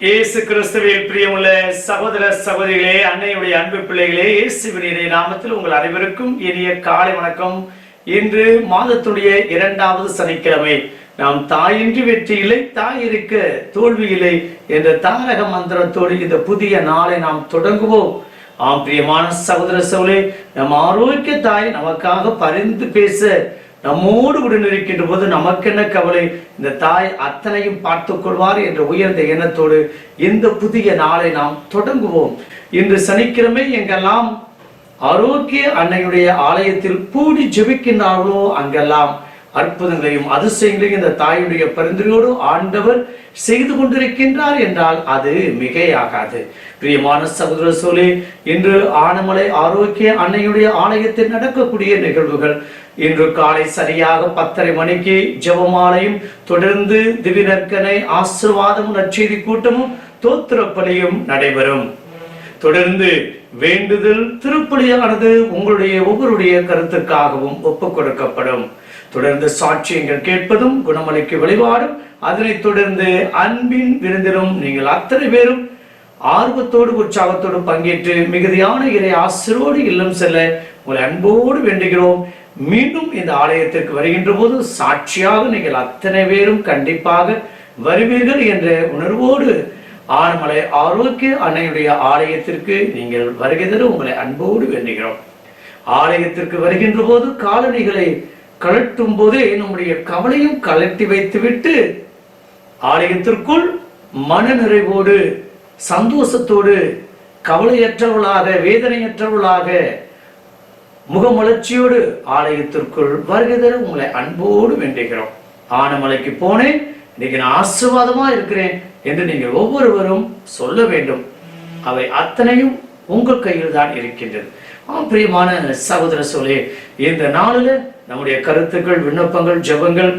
இயேசு கிறிஸ்துவில் பிரியமுள்ள சகோதர சகோதரிகளே அன்னையுடைய அன்பு பிள்ளைகளே இயேசு நாமத்தில் உங்கள் அனைவருக்கும் இனிய காலை வணக்கம். இன்று மாதத்துடைய இரண்டாவது சனிக்கிழமை. நாம் தாயின்றி வெற்றி இல்லை தாய் இருக்க தோல்வி இல்லை என்ற தாரக மந்திரத்தோடு இந்த புதிய நாளை நாம் தொடங்குவோம். ஆம் பிரியமான சகோதர சோழே நம் ஆரோக்கிய தாய் நமக்காக பரிந்து பேச நம்மோடு கூட இருக்கின்ற போது நமக்கென்ன கவலை? இந்த தாய் அத்தனையும் பார்த்துக் கொள்வார் என்ற உயர்ந்த எண்ணத்தோடு இந்த புதிய நாளை நாம் தொடங்குவோம். இன்று சனிக்கிழமை எங்கெல்லாம் ஆரோக்கிய அன்னையுடைய ஆலயத்தில் கூடி ஜெபிக்கின்றார்களோ அங்கெல்லாம் அற்புதங்களையும் அதிசயங்களையும் இந்த தாயுடைய பரிந்துரையோடு ஆண்டவர் செய்து கொண்டிருக்கின்றார் என்றால் அது மிகையாகாது. பிரியமான சகோதர சோழி இன்று ஆனமலை ஆரோக்கிய அன்னையுடைய ஆலயத்தில் நடக்கக்கூடிய நிகழ்வுகள் இன்று காலை சரியாக பத்தரை மணிக்கு ஜெபமாலையும் தொடர்ந்து திவிநற்கனை ஆசிர்வாதமும் நற்செய்தி கூட்டமும் தோத்திரப்பலியும் நடைபெறும். தொடர்ந்து வேண்டுதல் திருப்பலியானது உங்களுடைய ஒவ்வொருடைய கருத்துக்காகவும் ஒப்புக் கொடுக்கப்படும். தொடர்ந்து சாட்சியங்கள் கேட்பதும் குணமளிக்கு வழிபாடும் அதனைத் தொடர்ந்து அன்பின் விருந்திலும் நீங்கள் அத்தனை பேரும் ஆர்வத்தோடு உற்சாகத்தோடு பங்கேற்று மிகுதியான இறை ஆசிரோடு இல்லம் செல்ல உங்களை அன்போடு வேண்டுகிறோம். மீண்டும் இந்த ஆலயத்திற்கு வருகின்ற போது சாட்சியாக நீங்கள் அத்தனை பேரும் கண்டிப்பாக வருவீர்கள் என்ற உணர்வோடு ஆனமலை ஆரோக்கிய அன்னையுடைய ஆலயத்திற்கு நீங்கள் வருகை தர உங்களை அன்போடு வேண்டுகிறோம். ஆலயத்திற்கு வருகின்ற போது காலணிகளை கழட்டும் போதே நம்முடைய கவலையும் கலட்டி வைத்துவிட்டு ஆலயத்திற்குள் மன நிறைவோடு சந்தோஷத்தோடு கவலையற்றவளாக வேதனையற்றவளாக முகமலர்ச்சியோடு ஆலயத்திற்குள் வருகை தர உங்களை அன்போடு வேண்டுகிறோம். ஆனமலைக்கு போனேன் இன்னைக்கு நான் ஆசீர்வாதமா இருக்கிறேன் என்று நீங்கள் ஒவ்வொருவரும் சொல்ல வேண்டும். அவை அத்தனையும் உங்கள் கையில் தான் இருக்கின்றது. பிரியமான சகோதர சொல்லே இந்த நாளில் நம்முடைய கருத்துக்கள் விண்ணப்பங்கள் ஜெபங்கள்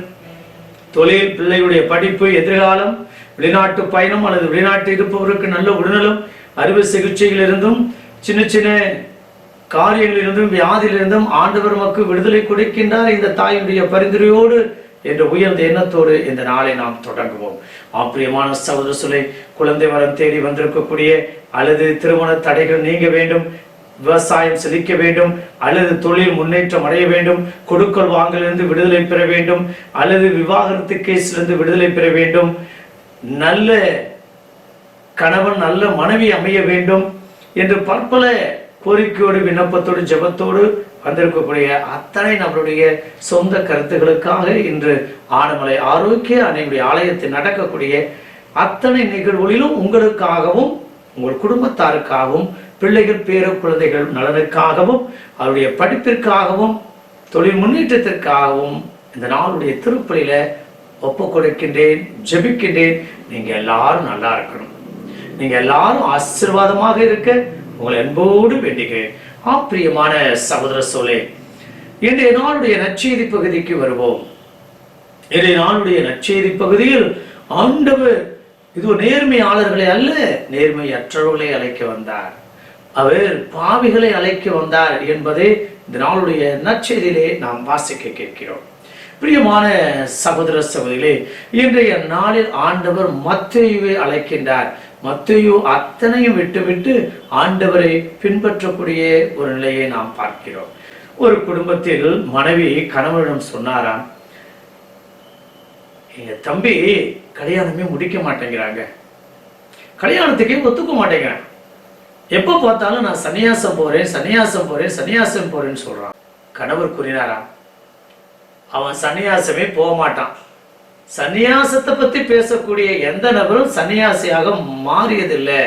தொழில் பிள்ளையுடைய படிப்பு எதிர்காலம் வெளிநாட்டு பயணம் அல்லது வெளிநாட்டு இருப்பவருக்கு நல்ல உடல்நலம் அறுவை சிகிச்சையிலிருந்தும் சின்ன சின்ன காரியங்களிலிருந்தும் வியாதியிலிருந்தும் ஆண்டவர் நமக்கு விடுதலை கொடுக்கின்றார். இந்த தாயினுடைய பரிந்துரையோடு என்ற உயர்ந்த எண்ணத்தோடு இந்த நாளை நாம் தொடங்குவோம். ஆப்பிரியமான சகோதர சொல்லை குழந்தை வரம் தேடி வந்திருக்கக்கூடிய அல்லது திருமண தடைகள் நீங்க வேண்டும் விவசாயம் செழிக்க வேண்டும் அல்லது தொழில் முன்னேற்றம் அடைய வேண்டும் கொடுக்கல் வாங்கலிருந்து விடுதலை பெற வேண்டும் அல்லது விவாகரத்து கேஸிலிருந்து விடுதலை பெற வேண்டும் நல்ல கணவன் நல்ல மனைவி அமைய வேண்டும் என்று பற்பல கோரிக்கையோடு விண்ணப்பத்தோடு ஜெபத்தோடு வந்திருக்கக்கூடிய அத்தனை நம்மளுடைய சொந்த கருத்துக்களுக்காக இன்று ஆனமலை ஆரோக்கிய அன்னையுடைய ஆலயத்தில் நடக்கக்கூடிய அத்தனை நிகழ்வுகளிலும் உங்களுக்காகவும் உங்கள் குடும்பத்தாருக்காகவும் பிள்ளைகள் பேர குழந்தைகள் நலனுக்காகவும் அவருடைய படிப்பிற்காகவும் தொழில் முன்னேற்றத்திற்காகவும் இந்த நாளுடைய திருப்பலியில ஒப்பு கொடுக்கின்றேன் ஜெபிக்கின்றேன். நீங்க எல்லாரும் நல்லா இருக்கணும். நீங்க எல்லாரும் ஆசீர்வாதமாக இருக்க உங்களை அன்போடு வேண்டுகிறேன். ஆப்பிரியமான சகோதர சோலே இன்றைய நாளுடைய நற்செய்தி பகுதிக்கு வருவோம். இன்றைய நாளுடைய நற்செய்தி பகுதியில் ஆண்டவர் இது நேர்மையாளர்களை அல்ல நேர்மையற்றவர்களை அழைக்க வந்தார். அவர் பாவிகளை அழைக்க வந்தார் என்பதை இந்த நாளுடைய நற்செய்தியிலே நாம் வாசிக்க கேட்கிறோம். பிரியமான சகோதர சகோதரிகளே இன்றைய நாளில் ஆண்டவர் மத்தேயுவை அழைக்கின்றார். மத்தையோ அத்தனையும் விட்டுவிட்டு ஆண்டவரை பின்பற்றக்கூடிய ஒரு நிலையை நாம் பார்க்கிறோம். ஒரு குடும்பத்தில் மனைவி கணவனிடம் சொன்னாராம் எங்க தம்பி கல்யாணமே முடிக்க மாட்டேங்கிறாங்க. கல்யாணத்துக்கே ஒத்துக்க மாட்டேங்கிறான் எப்போ பார்த்தாலும் நான் சன்னியாசம் போறேன் சன்னியாசம் போறேன் சன்னியாசம் போறேன்னு சொல்றான். கணவர் கூறினாராம் அவன் சன்னியாசமே போக மாட்டான். சன்னியாசத்தை பத்தி பேசக்கூடிய எந்த நபரும் சன்னியாசியாக மாறியதில்லை.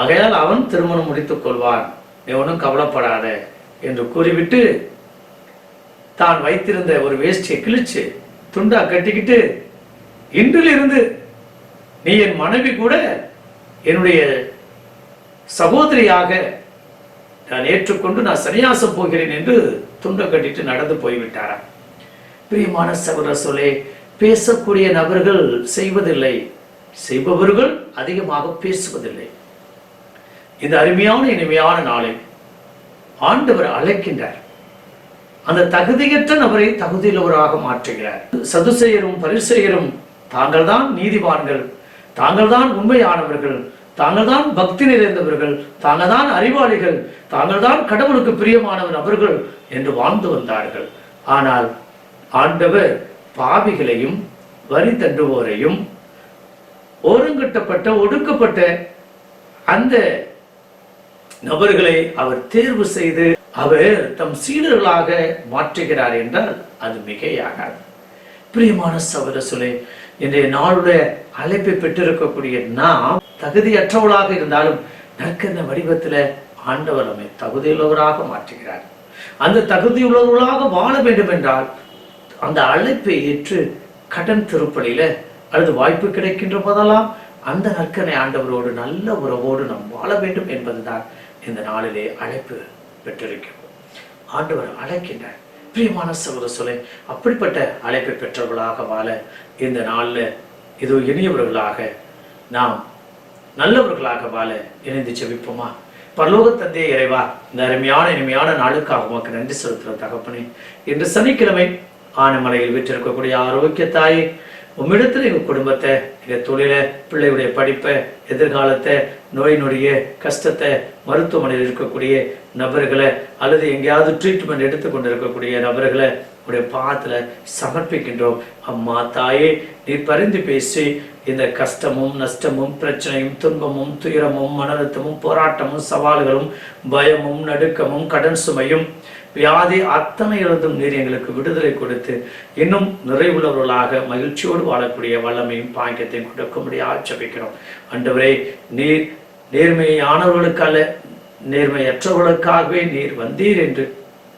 ஆகையால் அவன் திருமணம் முடித்துக் கொள்வான். எவனும் கவலைப்படாத என்று கூறிவிட்டு தான் வைத்திருந்த ஒரு வேஷ்டியை கிழிச்சு துண்டா கட்டிக்கிட்டு இன்றிலிருந்து நீ என் மனைவி கூட என்னுடைய சகோதரியாக நான் ஏற்றுக்கொண்டு நான் சன்னியாசம் போகிறேன் என்று துண்டை கட்டிட்டு நடந்து போய்விட்டாராம். பிரியமான சகோதர சொல்லே பேசக்கூடிய நபர்கள் செய்வதில்லை. செய்பவர்கள் அதிகமாக பேசுவதில்லை. இந்த அருமையான இனிமையான நாளில் ஆண்டவர் அழைக்கின்றார். அந்த தகுதியற்ற நபரை தகுதியுள்ளவராக மாற்றுகிறார். சதுசெயரும் பரிசெயரும் தாங்கள் தான் நீதிவான்கள் தாங்கள் தான் உண்மையானவர்கள். தாங்கள் தான் பக்தி நிறைந்தவர்கள். தாங்கள் தான் அறிவாளிகள். தாங்கள் தான் கடவுளுக்கு பிரியமானவர் நபர்கள் என்று வாழ்ந்து வந்தார்கள். ஆனால் ஆண்டவர் பாவிகளையும் வரி தண்டுவோரையும் ஓரங்கட்டப்பட்ட ஒடுக்கப்பட்ட அந்த நபர்களை அவர் தேர்வு செய்து அவர் தம் சீடர்களாக மாற்றுகிறார் என்றால் அது மிகையாகாது. பிரியமான சகோதர சொல்லே இன்றைய நாளுடைய அழைப்பை பெற்றிருக்கக்கூடிய நாம் தகுதியற்றவளாக இருந்தாலும் நற்கந்த வடிவத்துல ஆண்டவர் நம்மை தகுதியுள்ளவராக மாற்றுகிறார். அந்த தகுதியுள்ளவர்களாக வாழ வேண்டும் என்றால் அந்த அழைப்பை ஏற்று கடன் திருப்பலியில அல்லது வாய்ப்பு கிடைக்கின்ற போதெல்லாம் அந்த நற்கனை ஆண்டவரோடு நல்ல உறவோடு நாம் வாழ வேண்டும் என்பதுதான் இந்த நாளிலே அழைப்பு பெற்றிருக்கிறோம் ஆண்டவர் அழைக்கின்றார் பிரியமான சகோதர சொல்லை அப்படிப்பட்ட அழைப்பை பெற்றவர்களாக வாழ இந்த நாளில் இதோ இனியவர்களாக நாம் நல்லவர்களாக வாழ இணைந்து செவிப்போமா பரலோக தந்தையே இறைவா இந்த அருமையான இனிமையான நாளுக்காக உமக்கு நன்றி செலுத்துகிற தகப்பனே இன்று சனிக்கிழமை ஆனமலையில் வீற்றிருக்கக்கூடிய ஆரோக்கிய தாயை உம்மிடத்தில் எங்கள் குடும்பத்தை எங்கள் தொழிலை பிள்ளையுடைய படிப்பை எதிர்காலத்தை நோய் நொடிய கஷ்டத்தை மருத்துவமனையில் இருக்கக்கூடிய நபர்களை அல்லது எங்கேயாவது ட்ரீட்மெண்ட் எடுத்துக்கொண்டு இருக்கக்கூடிய நபர்களை உடைய பாதத்தில் சமர்ப்பிக்கின்றோம். அம்மா தாயே நீ பரிந்து பேசி இந்த கஷ்டமும் நஷ்டமும் பிரச்சனையும் துன்பமும் துயரமும் மனரத்தமும் போராட்டமும் சவால்களும் பயமும் நடுக்கமும் கடன் சுமையும் வியாதி அத்தனை இருந்தும் நீர் எங்களுக்கு விடுதலை கொடுத்து இன்னும் நிறைவுள்ளவர்களாக மகிழ்ச்சியோடு வாழக்கூடிய வல்லமையும் பாங்கியத்தையும் கொடுக்கும்படி ஆட்சேபிக்கிறோம் அன்றுவரே நீர் நேர்மையானவர்களுக்கு அல்ல நேர்மையற்றவர்களுக்காகவே நீர் வந்தீர் என்று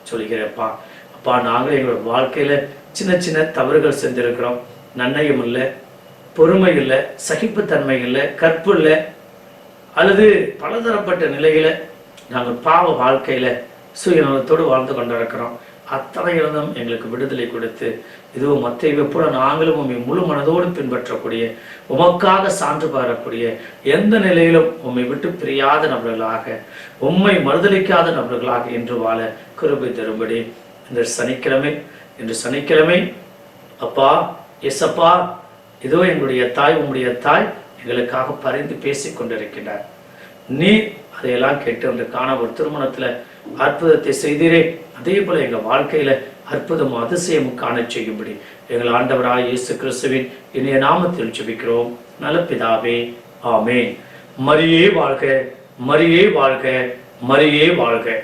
சொல்கிறப்பா அப்பா நாங்கள் எங்களோட வாழ்க்கையில சின்ன சின்ன தவறுகள் செஞ்சிருக்கிறோம். நன்மையும் இல்லை பொறுமை இல்லை சகிப்புத்தன்மை இல்லை கற்பு இல்லை அல்லது பலதரப்பட்ட நிலையில நாங்கள் பாவ வாழ்க்கையில சுயநலத்தோடு வாழ்ந்து கொண்டிருக்கிறோம். அத்தனை இருந்தும் எங்களுக்கு விடுதலை கொடுத்து இதுவும் மற்ற போல நாங்களும் உண்மை முழு மனதோடு பின்பற்றக்கூடிய உமக்காக சான்று பாரக்கூடிய எந்த நிலையிலும் உம்மை விட்டு பிரியாத நபர்களாக உம்மை மறுதளிக்காத நபர்களாக என்று வாழ கிருபை தரும்படி இந்த சனிக்கிழமை இன்று சனிக்கிழமை அப்பா எஸ் அப்பா இதோ எங்களுடைய தாய் உம்முடைய தாய் எங்களுக்காக பரிந்து பேசி கொண்டிருக்கின்றார் நீ அதையெல்லாம் கேட்டு அந்த காண ஒரு திருமணத்தில் அற்புதத்தை செய்தீரே. அதே போல எங்க வாழ்க்கையில அற்புதம் அதிசயமும் காண செய்யும்படி எங்கள் ஆண்டவராய் இயேசு கிறிஸ்துவின் இனிய நாமத்தில் ஜெபிக்கிறோம். நல்ல பிதாவே ஆமென். மரியே வாழ்க மரியே வாழ்க மரியே வாழ்க.